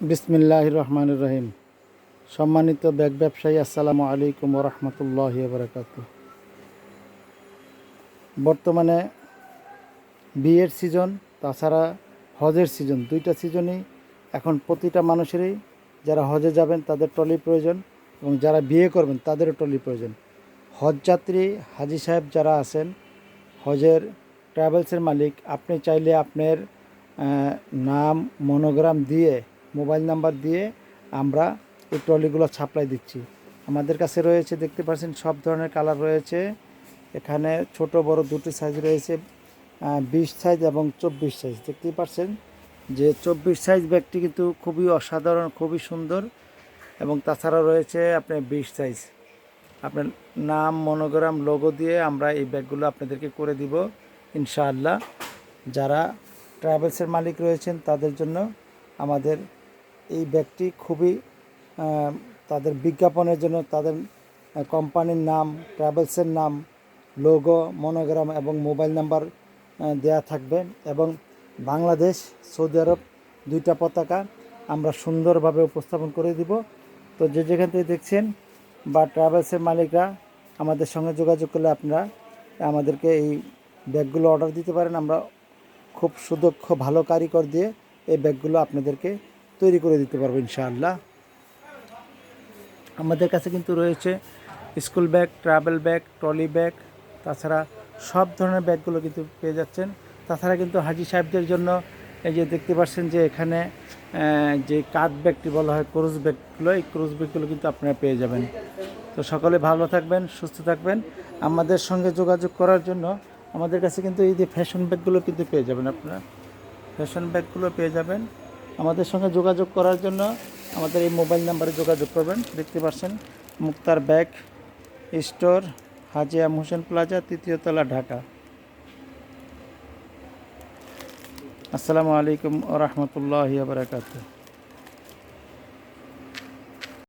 বিসমিল্লাহ রহমান রহিম। সম্মানিত ব্যাগ ব্যবসায়ী, আসসালামু আলাইকুম রহমতুল্লাহ বরকাত বর্তমানে বিয়ের সিজন তাছাড়া হজের সিজন দুইটা সিজনই এখন প্রতিটা মানুষেরই যারা হজে যাবেন তাদের ট্রলি প্রয়োজন এবং যারা বিয়ে করবেন তাদেরও ট্রলি প্রয়োজন। হজ যাত্রী হাজি সাহেব যারা আছেন, হজের ট্রাভেলসের মালিক, আপনি চাইলে আপনার নাম মনোগ্রাম দিয়ে মোবাইল নাম্বার দিয়ে আমরা এই ট্রলিগুলো সাপ্লাই দিচ্ছি। আমাদের কাছে রয়েছে, দেখতে পাচ্ছেন সব ধরনের কালার রয়েছে। এখানে ছোট, বড় দুটি সাইজ রয়েছে বিশ সাইজ এবং চব্বিশ সাইজ দেখতেই পাচ্ছেন যে চব্বিশ সাইজ ব্যাগটি কিন্তু খুবই অসাধারণ, খুবই সুন্দর এবং তাছাড়া রয়েছে আপনার বিশ সাইজ আপনার নাম, মনোগ্রাম লোগো দিয়ে আমরা এই ব্যাগগুলো আপনাদেরকে করে দিব, ইনশাআল্লাহ। যারা ট্রাভেলসের মালিক রয়েছেন, তাদের জন্য আমাদের এই ব্যাগটি খুবই তাদের বিজ্ঞাপনের জন্য তাদের কোম্পানির নাম, ট্রাভেলসের নাম, লোগো, মনোগ্রাম এবং মোবাইল নাম্বার দেয়া থাকবে এবং বাংলাদেশ, সৌদি আরব দুইটা পতাকা আমরা সুন্দরভাবে উপস্থাপন করে দিব। তো যে যেখান থেকে দেখছেন বা ট্রাভেলসের মালিকরা আমাদের সঙ্গে যোগাযোগ করলে আপনারা আমাদেরকে এই ব্যাগগুলো অর্ডার দিতে পারেন। আমরা খুব সুদক্ষ, ভালো কারিগর দিয়ে এই ব্যাগগুলো আপনাদেরকে তৈরি করে দিতে পারব ইনশাআল্লাহ। আমাদের কাছে কিন্তু রয়েছে school bag, travel bag, trolley bag, তাছাড়া সব ধরনের ব্যাগগুলো কিন্তু পেয়ে যাচ্ছেন। তাছাড়া কিন্তু হাজি সাহেবদের জন্য এই যে দেখতে পাচ্ছেন যে এখানে যে কাঠ ব্যাগটি বলা হয়, ক্রুজ ব্যাগগুলো, এই ক্রুজ ব্যাগগুলো কিন্তু আপনারা পেয়ে যাবেন। তো সকলে ভালো থাকবেন, সুস্থ থাকবেন। আমাদের সঙ্গে যোগাযোগ করার জন্য আমাদের কাছে কিন্তু এই যে ফ্যাশন ব্যাগগুলো কিন্তু পেয়ে যাবেন আপনারা। ফ্যাশন ব্যাগগুলো পেয়ে যাবেন। আমাদের সঙ্গে যোগাযোগ করার জন্য আমাদের এই মোবাইল নাম্বারে যোগাযোগ করবেন। দেখতে পাচ্ছেন Muktar bag store, Hajiya Hossain plaza, তৃতীয় তলা ঢাকা। আসসালামু আলাইকুম রহমতুল্লাহ বারকাতুহ।